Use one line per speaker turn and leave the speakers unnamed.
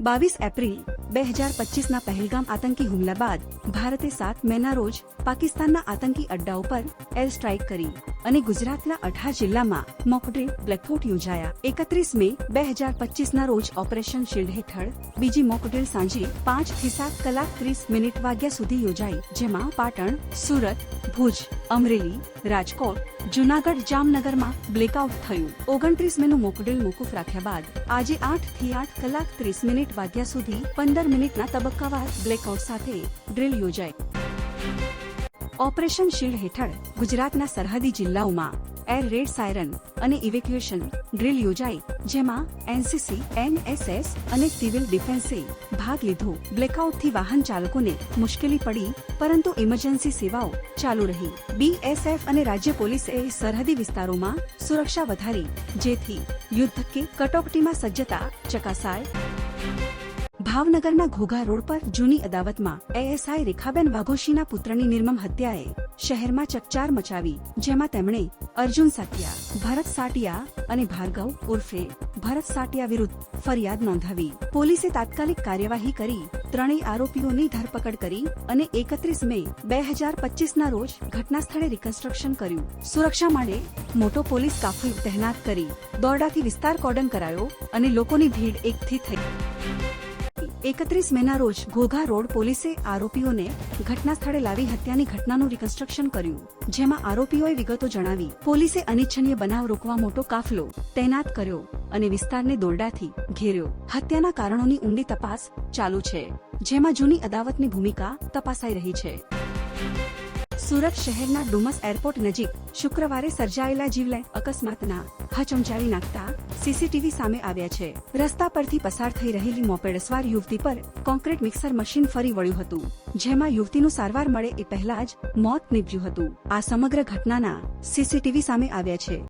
બાવીસ એપ્રિલ બે હજાર પચીસના પહેલગામ આતંકી હુમલા બાદ ભારતે સાત મેના રોજ પાકિસ્તાનના આતંકી અડ્ડાઓ પર એર સ્ટ્રાઇક કરી. અને ગુજરાતના અઢાર જિલ્લામાં મોકડ્રીલ બ્લેકઆઉટ યોજાયા. એકત્રીસ મે બે હજાર પચીસના રોજ ઓપરેશન શિલ્ડ હેઠળ બીજી મોકડ્રીલ સાંજે પાંચથી સાત કલાક ત્રીસ મિનિટ વાગ્યા સુધી યોજાઈ, જેમાં પાટણ, સુરત, ભુજ, અમરેલી, રાજકોટ, જુનાગઢ, જામનગરમાં બ્લેકઆઉટ થયું. ઓગણત્રીસ મેનું મોકડ્રીલ મોકૂફ રાખ્યા બાદ આજે આઠથી આઠ કલાક ત્રીસ મિનિટ વાગ્યા સુધી પંદર મિનિટના તબક્કાવાર બ્લેકઆઉટ સાથે ડ્રીલ યોજાઈ. ઓપરેશન શિલ્ડ હેઠળ ગુજરાતના સરહદી જિલ્લાઓમાં એર રેડ સાયરન અને ઇવેક્યુએશન ડ્રીલ યોજાઈ, જેમાં એનસીસી, એનએસએસ અને સિવિલ ડિફેન્સે ભાગ લીધો. બ્લેકઆઉટથી વાહન ચાલકોને મુશ્કેલી પડી, પરંતુ ઇમરજન્સી સેવાઓ ચાલુ રહી. બીએસએફ અને રાજ્ય પોલીસે સરહદી વિસ્તારોમાં સુરક્ષા વધારી, જેથી યુદ્ધ કે કટોકટીમાં સજ્જતા ચકાસાય. ભાવનગરના ઘોઘા રોડ પર જૂની અદાવતમાં એએસઆઈ રેખાબેન વાઘોશીના પુત્રની નિર્મમ હત્યાએ શહેરમાં ચકચાર મચાવી, જેમાં તેમણે અર્જુન સાટિયા, ભરત સાટિયા અને ભાર્ગવ ઉર્ફે ભરત સાટિયા વિરુદ્ધ ફરિયાદ નોંધાવી. પોલીસે તાત્કાલિક કાર્યવાહી કરી, ત્રણેય આરોપીઓની ધરપકડ કરી અને એકત્રીસ મે બે હજાર પચીસના રોજ ઘટના સ્થળે રિકન્સ્ટ્રક્શન કર્યું. સુરક્ષા માટે મોટો પોલીસ કાફલ તહેનાત કરી, દોરડાથી વિસ્તાર કોર્ડન કરાયો અને લોકોની ભીડ એકઠી થઈ. એકત્રીસ મેના રોજ ઘોઘા રોડ પોલીસે આરોપીઓને ઘટના સ્થળે લાવી હત્યાની ઘટનાનું રિકન્સ્ટ્રક્શન કર્યું, જેમાં આરોપીઓએ વિગતો જણાવી. પોલીસે અનિચ્છનીય બનાવ રોકવા મોટો કાફલો તૈનાત કર્યો અને વિસ્તારને દોરડાથી ઘેર્યો. હત્યાના કારણોની ઊંડી તપાસ ચાલુ છે, જેમાં જૂની અદાવતની ભૂમિકા તપાસાઈ રહી છે. સુરત શહેરના ડુમસ એરપોર્ટ નજીક શુક્રવારે સર્જાયેલા જીવલેણ અકસ્માતના હચમચાવી નાખતા સીસીટીવી સામે આવ્યા છે. રસ્તા પરથી પસાર થઈ રહેલી મોપેડસવાર યુવતી પર કોન્ક્રીટ મિક્સર મશીન ફરી વળ્યું હતું, જેમાં યુવતીનું સારવાર મળે એ પહેલા જ મોત નીપજ્યું હતું. આ સમગ્ર ઘટનાના સીસીટીવી સામે આવ્યા છે.